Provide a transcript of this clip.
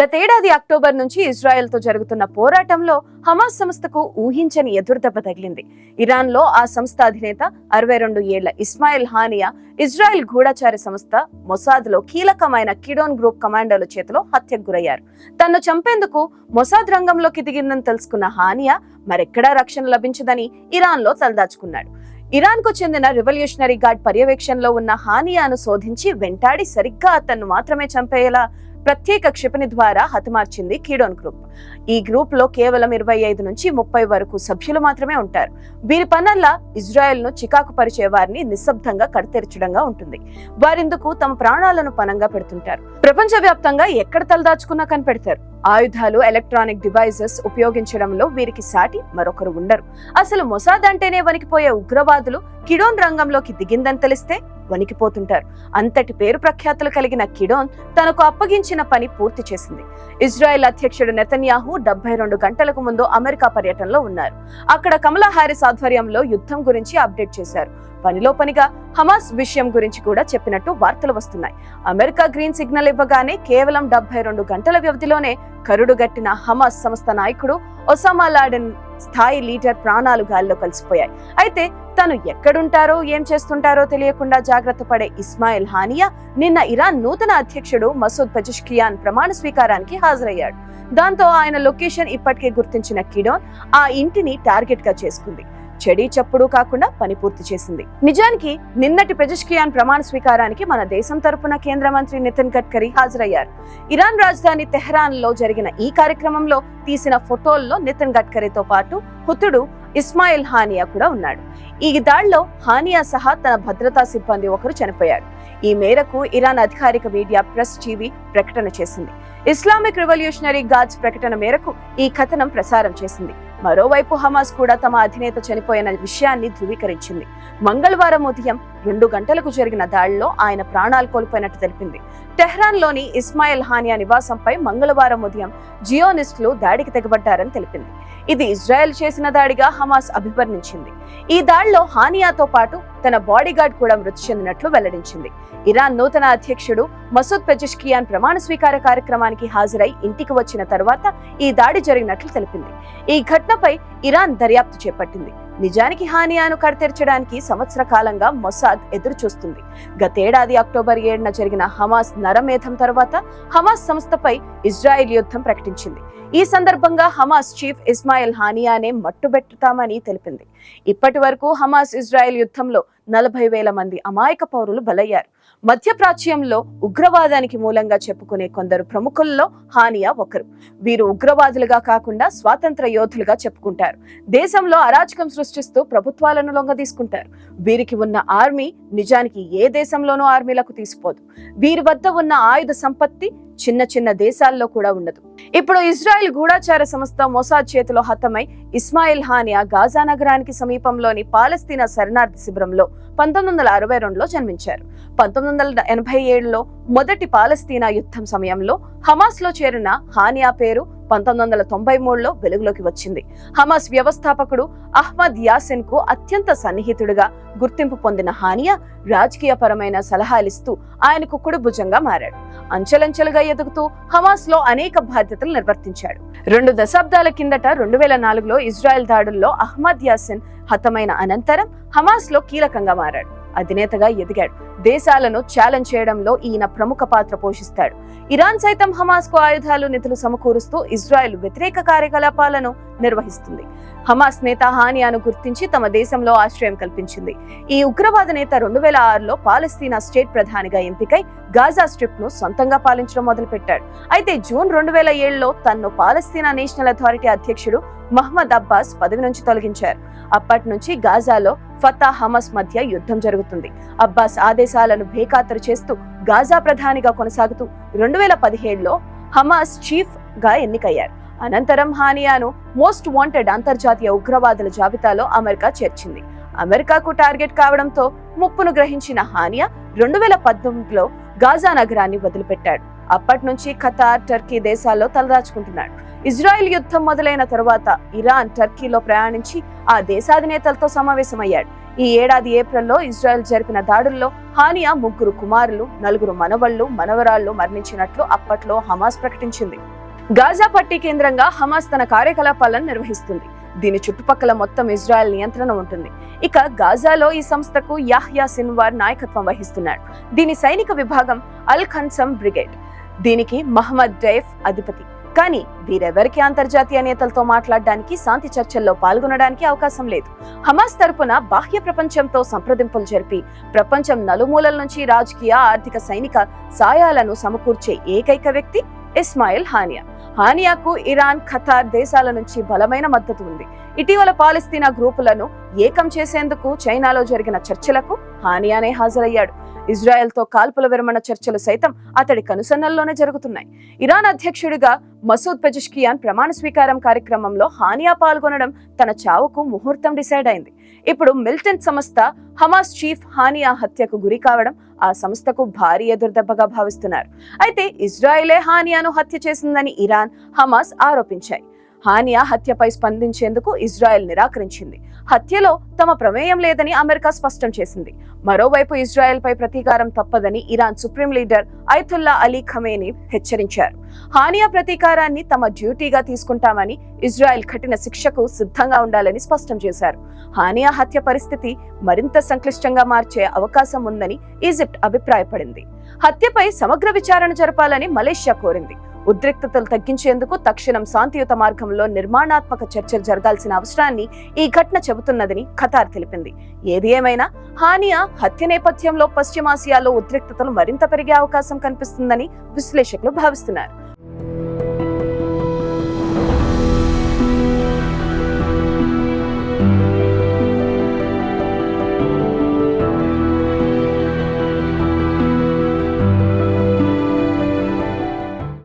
గతేడాది అక్టోబర్ నుంచి ఇజ్రాయెల్తో జరుగుతున్న పోరాటంలో హమాస్ సంస్థకు ఊహించని ఎదురుదెబ్బ తగిలింది. ఇరాన్లో ఆ సంస్థ అధినేత అరవై రెండు ఏళ్ళ ఇస్మాయిల్ హానియా ఇజ్రాయెల్ గూఢచారి సంస్థ మొసాద్లో కీలకమైన కిడోన్ గ్రూప్ కమాండర్ల చేతిలో హత్యకు గురయ్యారు. తన్ను చంపేందుకు మొసాద్ రంగంలోకి దిగిందని తెలుసుకున్న హానియా మరెక్కడా రక్షణ లభించదని ఇరాన్లో తలదాచుకున్నాడు. ఇరాన్కు చెందిన రివల్యూషనరీ గార్డ్ పర్యవేక్షణలో ఉన్న హానియాను శోధించి వెంటాడి సరిగ్గా అతన్ను మాత్రమే చంపేలా ప్రత్యేక క్షిపణి ద్వారా హతమార్చింది కీడోన్ గ్రూప్. ఈ గ్రూప్లో కేవలం ఇరవై ఐదు నుంచి ముప్పై వరకు సభ్యులు మాత్రమే ఉంటారు. వీరి పనల్లా ఇజ్రాయెల్ను చికాకు పరిచే వారిని నిశ్శబ్దంగా కడతెరచడంగా ఉంటుంది. వారిందుకు తమ ప్రాణాలను పనంగా పెడుతుంటారు. ప్రపంచవ్యాప్తంగా ఎక్కడ తలదాచుకున్నా కనిపెడతారు. ఆయుధాలు ఎలక్ట్రానిక్ డివైసెస్ ఉపయోగించడంలో వీరికి సాటి మరొకరు ఉండరు. అసలు మొసాద్ అంటేనే వణికిపోయే ఉగ్రవాదులు కిడోన్ రంగంలోకి దిగిందని తెలిస్తే వణికిపోతుంటారు. అంతటి పేరు ప్రఖ్యాతులు కలిగిన కిడోన్ తనకు అప్పగించిన పని పూర్తి చేసింది. ఇజ్రాయెల్ అధ్యక్షుడు నెతన్యాహు డెబ్బై రెండు గంటలకు ముందు అమెరికా పర్యటనలో ఉన్నారు. అక్కడ కమలా హారిస్ ఆధ్వర్యంలో యుద్ధం గురించి అప్డేట్ చేశారు. పనిలో పనిగా హమాస్ విషయం గురించి కూడా చెప్పినట్టు వార్తలు వస్తున్నాయి. అమెరికా గ్రీన్ సిగ్నల్ ఇవ్వగానే కేవలం డెబ్బై రెండు గంటల వ్యవధిలోనే కరుడుగట్టిన హమాస్ సంస్థ నాయకుడు ఒసామా లాడెన్ స్థాయి లీడర్ ప్రాణాలు గాల్లో కలిసిపోయాయి. అయితే తను ఎక్కడుంటారో ఏం చేస్తుంటారో తెలియకుండా జాగ్రత్త పడే ఇస్మాయిల్ హానియా నిన్న ఇరాన్ నూతన అధ్యక్షుడు మసూద్ పజిష్కియాన్ ప్రమాణ స్వీకారానికి హాజరయ్యాడు. దాంతో ఆయన లొకేషన్ ఇప్పటికే గుర్తించిన కిడోన్ ఆ ఇంటిని టార్గెట్గా చేసుకుంది. చెడి చప్పుడు కాకుండా పని పూర్తి చేసింది. నిజానికి నిన్నటి పెజిష్కియాన్ ప్రమాణ స్వీకారానికి మన దేశం తరపున కేంద్ర మంత్రి నితిన్ గడ్కరీ హాజరయ్యారు. ఇరాన్ రాజధాని తెహ్రాన్లో జరిగిన ఈ కార్యక్రమంలో తీసిన ఫోటోల్లో నితిన్ గడ్కరీతో పాటు హుతుడు ఇస్మాయిల్ హానియా కూడా ఉన్నాడు. ఈ దాడిలో హానియా సహా తన భద్రతా సిబ్బంది ఒకరు చనిపోయారు. ఈ మేరకు ఇరాన్ అధికారిక మీడియా ప్రెస్ టీవీ ప్రకటన చేసింది. ఇస్లామిక్ రివల్యూషనరీ గార్డ్స్ ప్రకటన మేరకు ఈ కథనం ప్రసారం చేసింది. మరోవైపు హమాస్ కూడా తమ అధినేత చనిపోయిన విషయాన్ని ధృవీకరించింది. మంగళవారం ఉదయం రెండు గంటలకు జరిగిన దాడిలో ఆయన ప్రాణాలు కోల్పోయినట్టు తెలిపింది. టెహ్రాన్లోని ఇస్మాయిల్ హానియా నివాసంపై మంగళవారం ఉదయం జియోనిస్టులు దాడికి తెగబడ్డారని తెలిపింది. ఇది ఇజ్రాయెల్ చేసిన దాడిగా హమాస్ అభివర్ణించింది. ఈ దాడిలో హానియాతో పాటు తన బాడీగార్డ్ కూడా మృతి చెందినట్లు వెల్లడించింది. ఇరాన్ నూతన అధ్యక్షుడు మసూద్ పెజిష్కియాన్ ప్రమాణ స్వీకార కార్యక్రమానికి హాజరై ఇంటికి వచ్చిన తర్వాత ఈ దాడి జరిగినట్లు తెలిపింది. ఈ ఘటనపై ఇరాన్ దర్యాప్తు చేపట్టింది. నిజానికి హానియాను కడతెరచడానికి సంవత్సర కాలంగా మొసాద్ ఎదురు చూస్తుంది గతేడాది అక్టోబర్ ఏడున జరిగిన హమాస్ నరమేధం తర్వాత హమాస్ సంస్థపై ఇజ్రాయెల్ యుద్ధం ప్రకటించింది. ఈ సందర్భంగా హమాస్ చీఫ్ ఇస్మాయిల్ హానియానే మట్టుబెట్టుతామని తెలిపింది. ఇప్పటి వరకు హమాస్ ఇజ్రాయెల్ యుద్ధంలో నలభై వేల మంది అమాయక పౌరులు బలయ్యారు. మధ్యప్రాచ్యంలో ఉగ్రవాదానికి మూలంగా చెప్పుకునే కొందరు ప్రముఖుల్లో హానియా ఒకరు. వీరు ఉగ్రవాదులుగా కాకుండా స్వాతంత్ర యోధులుగా చెప్పుకుంటారు. దేశంలో అరాచకం సృష్టిస్తూ ప్రభుత్వాలను లొంగదీసుకుంటారు. వీరికి ఉన్న ఆర్మీ నిజానికి ఏ దేశంలోనూ ఆర్మీలకు తీసిపోదు. వీరి వద్ద ఉన్న ఆయుధ సంపత్తి చిన్న చిన్న దేశాల్లో కూడా ఉండదు. ఇప్పుడు ఇజ్రాయెల్ గూఢాచార సంస్థ మొసాద్ చేతిలో హతమై ఇస్మాయిల్ హానియా గాజా నగరానికి సమీపంలోని పాలస్తీనా శరణార్థి శిబిరంలో పంతొమ్మిది వందల అరవై రెండులో జన్మించారు. పంతొమ్మిది వందల ఎనభై ఏడులో మొదటి పాలస్తీనా యుద్ధం సమయంలో హమాస్లో చేరిన హానియా పేరు పంతొమ్మిది వందల తొంభై మూడులో వెలుగులోకి వచ్చింది. హమాస్ వ్యవస్థాపకుడు అహ్మద్ యాసిన్కు అత్యంత సన్నిహితుడిగా గుర్తింపు పొందిన హానియా రాజకీయ పరమైన సలహాలిస్తూ ఆయనకు కుడి భుజంగా మారాడు. అంచెలంచెలుగా ఎదుగుతూ హమాస్లో అనేక బాధ్యతలు నిర్వర్తించాడు. రెండు దశాబ్దాల కిందట రెండు వేల నాలుగులో ఇజ్రాయెల్ దాడుల్లో అహ్మద్ యాసిన్ హతమైన అనంతరం హమాస్లో కీలకంగా మారాడు. అధినేతగా ఎదిగాడు. దేశాలను ఛాలెంజ్ చేయడంలో ఈయన ప్రముఖ పాత్ర పోషిస్తాడు. ఇరాన్ సైతం హమాస్కు ఆయుధాలు నిధులు సమకూరుస్తూ ఇజ్రాయెల్ వ్యతిరేక కార్యకలాపాలను నిర్వహిస్తుంది. హమాస్ నేత హానియాను గుర్తించి తమ దేశంలో ఆశ్రయం కల్పించింది. ఈ ఉగ్రవాద నేత రెండు వేల ఆరులో పాలస్తీనా స్టేట్ ప్రధానిగా ఎంపికై గాజా స్ట్రిప్ను సొంతంగా పాలించడం మొదలుపెట్టాడు. అయితే జూన్ రెండు వేల ఏడులో తన్ను పాలస్తీనా నేషనల్ అథారిటీ అధ్యక్షుడు మహ్మద్ అబ్బాస్ పదవి నుంచి తొలగించారు. అప్పటి నుంచి గాజాలో ఫతా హమాస్ మధ్య యుద్ధం జరుగుతుంది. అబ్బాస్ ఆదేశ దేశాలను బేఖాతరు చేస్తూ గాజా ప్రధానిగా కొనసాగుతూ రెండు వేల పదిహేడులో హమాస్ చీఫ్గా ఎన్నికయ్యారు. అనంతరం హానియాను మోస్ట్ వాంటెడ్ అంతర్జాతీయ ఉగ్రవాదుల జాబితాలో అమెరికా చేర్చింది. అమెరికాకు టార్గెట్ కావడంతో ముప్పును గ్రహించిన హానియా రెండు వేల పద్దెనిమిదిలో గాజా నగరాన్ని వదిలిపెట్టాడు. అప్పటి నుంచి ఖతార్ టర్కీ దేశాల్లో తలదాచుకుంటున్నాడు. ఇజ్రాయెల్ యుద్ధం మొదలైన తరువాత ఇరాన్ టర్కీలో ప్రయాణించి ఆ దేశాధినేతలతో సమావేశమయ్యాడు. ఈ ఏడాది ఏప్రిల్లో ఇజ్రాయెల్ జరిపిన దాడుల్లో హానియా ముగ్గురు కుమారులు నలుగురు మనవళ్ళు మనవరాళ్ళు మరణించినట్లు అప్పట్లో హమాస్ ప్రకటించింది. గాజా పట్టీ కేంద్రంగా హమాస్ తన కార్యకలాపాలను నిర్వహిస్తుంది. దీని చుట్టుపక్కల మొత్తం ఇజ్రాయెల్ నియంత్రణ ఉంటుంది. ఇక గాజాలో ఈ సంస్థకు యాహ్యా సిన్వార్ నాయకత్వం వహిస్తున్నాడు. దీని సైనిక విభాగం అల్ ఖన్సమ్ బ్రిగేడ్. దీనికి మహమ్మద్ డైఫ్ అధిపతి. కానీ వీరెవరికి అంతర్జాతీయ నేతలతో మాట్లాడడానికి శాంతి చర్చల్లో పాల్గొనడానికి అవకాశం లేదు. హమాస్ తరపున బాహ్య ప్రపంచంతో సంప్రదింపులు జరిపి ప్రపంచం నలుమూలల నుంచి రాజకీయ ఆర్థిక సైనిక సాయాలను సమకూర్చే ఏకైక వ్యక్తి ఇస్మాయిల్ హానియా. హానియాకు ఇరాన్ ఖతార్ దేశాల నుంచి బలమైన మద్దతు ఉంది. ఇటీవల పాలస్తీనా గ్రూపులను ఏకం చేసేందుకు చైనాలో జరిగిన చర్చలకు హానియానే హాజరయ్యాడు. ఇజ్రాయెల్తో కాల్పుల విరమణ చర్చలు సైతం అతడి కనుసన్నల్లోనే జరుగుతున్నాయి. ఇరాన్ అధ్యక్షుడిగా మసూద్ పెజిష్కియాన్ ప్రమాణ స్వీకారం కార్యక్రమంలో హానియా పాల్గొనడం తన చావుకు ముహూర్తం డిసైడ్ అయింది. ఇప్పుడు మిల్టన్ సంస్థ హమాస్ చీఫ్ హానియా హత్యకు గురి కావడం ఆ సంస్థకు భారీ ఎదురుదెబ్బగా భావిస్తున్నారు. అయితే ఇజ్రాయెలే హానియాను హత్య చేసిందని ఇరాన్ హమాస్ ఆరోపించాయి. హానియా హత్యపై స్పందించేందుకు ఇజ్రాయెల్ నిరాకరించింది. హత్యలో తమ ప్రమేయం లేదని అమెరికా స్పష్టం చేసింది. మరోవైపు ఇజ్రాయెల్ పై ప్రతీకారం తప్పదని Iran supreme leader Ayatollah Ali Khamenei హెచ్చరించారు. హానియా ప్రతీకారాన్ని తమ డ్యూటీగా తీసుకుంటామని ఇజ్రాయెల్ కఠిన శిక్షకు సిద్ధంగా ఉండాలని స్పష్టం చేశారు. హానియా హత్య పరిస్థితి మరింత సంక్లిష్టంగా మార్చే అవకాశం ఉందని ఈజిప్ట్ అభిప్రాయపడింది. హత్యపై సమగ్ర విచారణ జరపాలని మలేషియా కోరింది. ఉద్రిక్తతలు తగ్గించేందుకు తక్షణం శాంతియుత మార్గంలో నిర్మాణాత్మక చర్చలు జరగాల్సిన అవసరాన్ని ఈ ఘటన చెబుతున్నదని ఖతార్ తెలిపింది. ఏది ఏమైనా హానియా హత్య నేపథ్యంలో పశ్చిమాసియాలో ఉద్రిక్తతలు మరింత పెరిగే అవకాశం కనిపిస్తుందని విశ్లేషకులు భావిస్తున్నారు.